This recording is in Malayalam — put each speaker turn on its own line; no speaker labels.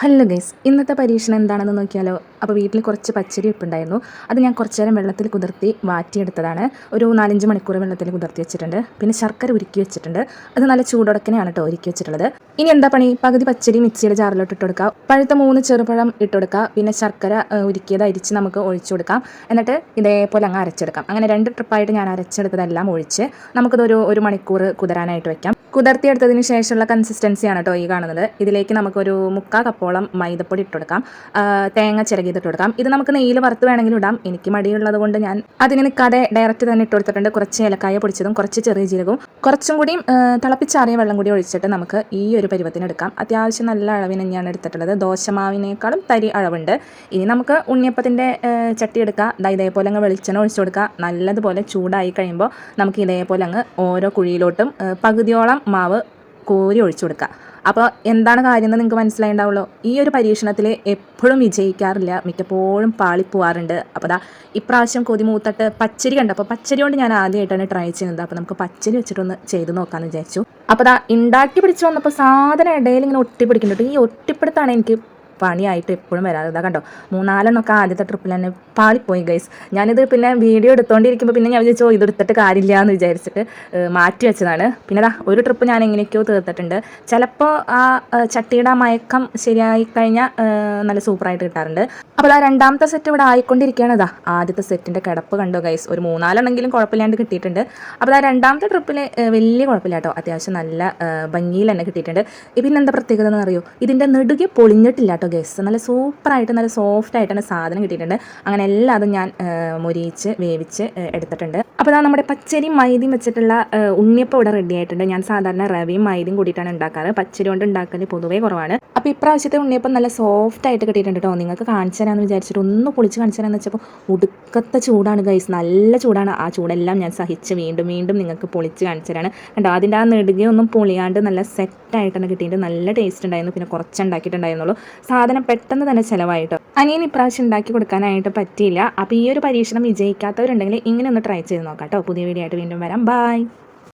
ഹലോ ഗൈസ് ഇന്നത്തെ പരീക്ഷണം എന്താണെന്ന് നോക്കിയാലോ അപ്പോൾ വീട്ടിൽ കുറച്ച് പച്ചരി ഉപ്പുണ്ടായിരുന്നു. അത് ഞാൻ കുറച്ച് നേരം വെള്ളത്തിൽ കുതിർത്തി വാറ്റിയെടുത്തതാണ്. ഒരു നാലഞ്ച് മണിക്കൂർ വെള്ളത്തിൽ കുതിർത്തി വെച്ചിട്ടുണ്ട്. പിന്നെ ശർക്കര ഉരുക്കി വെച്ചിട്ടുണ്ട്. അത് നല്ല ചൂടൊടക്കനെയാണ് കേട്ടോ ഒരുക്കി വെച്ചിട്ടുള്ളത്. ഇനി എന്താ പണി? പകുതി പച്ചരി മിക്സിയുടെ ജാറിലോട്ട് ഇട്ട് കൊടുക്കുക പഴുത്ത മൂന്ന് ചെറുപഴം ഇട്ട് കൊടുക്കുക പിന്നെ ശർക്കര ഉരുക്കിയത് അരിച്ച് നമുക്ക് ഒഴിച്ചു കൊടുക്കാം. എന്നിട്ട് ഇതേപോലെ അങ്ങ് അരച്ചെടുക്കാം. അങ്ങനെ രണ്ട് ട്രിപ്പായിട്ട് ഞാൻ അരച്ചെടുത്തതെല്ലാം ഒഴിച്ച് നമുക്കതൊരു ഒരു മണിക്കൂർ കുതിരാനായിട്ട് വെക്കാം. കുതിർത്തിയെടുത്തതിന് ശേഷമുള്ള കൺസിസ്റ്റൻസിയാണ് കേട്ടോ ഈ കാണുന്നത്. ഇതിലേക്ക് നമുക്കൊരു മുക്കാൽ കപ്പോളം മൈദപ്പൊടി ഇട്ട് കൊടുക്കാം തേങ്ങ ചിരകിയിട്ട് കൊടുക്കാം ഇത് നമുക്ക് നെയ്യിൽ വറുത്ത് വേണമെങ്കിൽ ഇടാം. എനിക്ക് മടിയുള്ളത് കൊണ്ട് ഞാൻ അതിന് നിൽക്കാതെ ഡയറക്റ്റ് തന്നെ ഇട്ട് കൊടുത്തിട്ടുണ്ട് കുറച്ച് ഏലക്കായ പൊടിച്ചതും കുറച്ച് ചെറിയ ജീരകവും. കുറച്ചും കൂടിയും ആ, തിളപ്പിച്ചാറിയ വെള്ളം കൂടി ഒഴിച്ചിട്ട് നമുക്ക് ഈ ഒരു പരുവത്തിന് എടുക്കാം. അത്യാവശ്യം നല്ല അളവിന് തന്നെയാണ് എടുത്തിട്ടുള്ളത്. ദോശമാവിനേക്കാളും തരി അളവുണ്ട്. ഇനി നമുക്ക് ഉണ്ണിയപ്പത്തിന്റെ ചട്ടി എടുക്കുക ദാ ഇതേപോലെ അങ്ങ് വെളിച്ചെണ്ണ ഒഴിച്ചു കൊടുക്കുക നല്ലതുപോലെ ചൂടായി കഴിയുമ്പോൾ നമുക്ക് ഇതേപോലെ അങ്ങ് ഓരോ കുഴിയിലോട്ടും പകുതിയോളം മാവ് കോരി ഒഴിച്ചു കൊടുക്കുക അപ്പോൾ എന്താണ് കാര്യം എന്ന് നിങ്ങൾക്ക് മനസ്സിലായിണ്ടാവുള്ളൂ. ഈ ഒരു പരീക്ഷണത്തിൽ എപ്പോഴും വിജയിക്കാറില്ല. മിക്കപ്പോഴും പാളിപ്പോവാറുണ്ട് അപ്പോൾ ദാ ഇപ്രാവശ്യം കൊതി മൂത്തട്ട് പച്ചരി കണ്ടു. അപ്പോൾ പച്ചരി കൊണ്ട് ഞാൻ ആദ്യമായിട്ടാണ് ട്രൈ ചെയ്യുന്നത്. അപ്പോൾ നമുക്ക് പച്ചരി വെച്ചിട്ടൊന്ന് ചെയ്ത് നോക്കാമെന്ന് വിചാരിച്ചു. അപ്പോൾ ദാ ഉണ്ടാക്കി പിടിച്ച് വന്നപ്പോൾ സാധനം ഇടയിൽ ഇങ്ങനെ ഒട്ടിപ്പിടിക്കുന്നുണ്ട്. ഈ ഒട്ടിപ്പിടുത്താണ് എനിക്ക് പണിയായിട്ട് എപ്പോഴും വരാറ്. ഇതാ കണ്ടോ? മൂന്നാലെണ്ണമൊക്കെ ആദ്യത്തെ ട്രിപ്പിൽ തന്നെ പാളിപ്പോയി ഗൈസ് ഞാനിത് പിന്നെ വീഡിയോ എടുത്തോണ്ടിരിക്കുമ്പോൾ പിന്നെ ഞാൻ വിചാരിച്ചു "ഓ, ഇത് എടുത്തിട്ട് കാര്യമില്ല എന്ന് വിചാരിച്ചിട്ട് മാറ്റി വെച്ചതാണ്. പിന്നെ ദാ ഒരു ട്രിപ്പ് ഞാൻ എങ്ങനെയൊക്കെയോ തീർത്തിട്ടുണ്ട്. ചിലപ്പോൾ ആ ചട്ടിയുടെ മയക്കം ശരിയായി കഴിഞ്ഞാൽ നല്ല സൂപ്പറായിട്ട് കിട്ടാറുണ്ട്. അപ്പോൾ ആ രണ്ടാമത്തെ സെറ്റ് ഇവിടെ ആയിക്കൊണ്ടിരിക്കുകയാണ്. ഇതാ ആദ്യത്തെ സെറ്റിന്റെ കിടപ്പ് കണ്ടോ ഗൈസ് ഒരു മൂന്നാലെണ്ണെങ്കിലും കുഴപ്പമില്ലാണ്ട് കിട്ടിയിട്ടുണ്ട്. അപ്പോൾ ആ രണ്ടാമത്തെ ട്രിപ്പിൽ വലിയ കുഴപ്പമില്ല കേട്ടോ. അത്യാവശ്യം നല്ല ഭംഗിയിൽ തന്നെ കിട്ടിയിട്ടുണ്ട്. പിന്നെ എന്താ പ്രത്യേകത എന്ന് അറിയോ? ഇതിന്റെ നെടുകെ പൊളിഞ്ഞിട്ടില്ല ഗൈസ് നല്ല സൂപ്പറായിട്ട് നല്ല സോഫ്റ്റ് ആയിട്ടാണ് സാധനം കിട്ടിയിട്ടുണ്ട്. അങ്ങനെ എല്ലാം അതും ഞാൻ മുരിയിച്ച് വേവിച്ച് എടുത്തിട്ടുണ്ട്. അപ്പോൾ ഇതാ നമ്മുടെ പച്ചരി മൈദയും വെച്ചിട്ടുള്ള ഉണ്ണിയപ്പം ഇവിടെ റെഡി ആയിട്ടുണ്ട്. ഞാൻ സാധാരണ റവയും മൈദയും കൂടിയിട്ടാണ് ഉണ്ടാക്കാറ്. പച്ചരി കൊണ്ട് ഉണ്ടാക്കൽ പൊതുവേ കുറവാണ്. അപ്പോൾ ഇപ്രാവശ്യത്തെ ഉണ്ണിയപ്പം നല്ല സോഫ്റ്റ് ആയിട്ട് കിട്ടിയിട്ടുണ്ട് കേട്ടോ നിങ്ങൾക്ക് കാണിച്ചു തരാമെന്ന് വിചാരിച്ചിട്ട് ഒന്ന് പൊളിച്ച് കാണിച്ചു തരാമെന്ന് വെച്ചപ്പോൾ ഒടുക്കത്തെ ചൂടാണ് ഗൈസ് നല്ല ചൂടാണ്. ആ ചൂടെല്ലാം ഞാൻ സഹിച്ച് വീണ്ടും വീണ്ടും നിങ്ങൾക്ക് പൊളിച്ച് കാണിച്ചു തരാണ്. കണ്ടോ? അതിന്റെ ആ നെടുകയൊന്നും പൊളിയാണ്ട് നല്ല സെറ്റ് ആയിട്ടാണ് കിട്ടിയിട്ട് നല്ല ടേസ്റ്റ് ഉണ്ടായിരുന്നു. പിന്നെ കുറച്ച് ഉണ്ടാക്കിയിട്ടുണ്ടായിരുന്നുള്ളൂ സാധനം പെട്ടെന്ന് തന്നെ ചിലവായിട്ടോ. അനിയൻ ഇപ്രാവശ്യം ഉണ്ടാക്കി കൊടുക്കാനായിട്ട് പറ്റിയില്ല. അപ്പോൾ ഈ ഒരു പരീക്ഷണം വിജയിക്കാത്തവരുണ്ടെങ്കിൽ ഇങ്ങനെ ഒന്ന് ട്രൈ ചെയ്ത് നോക്കാം കേട്ടോ പുതിയ വീഡിയോ ആയിട്ട് വീണ്ടും വരാം. ബൈ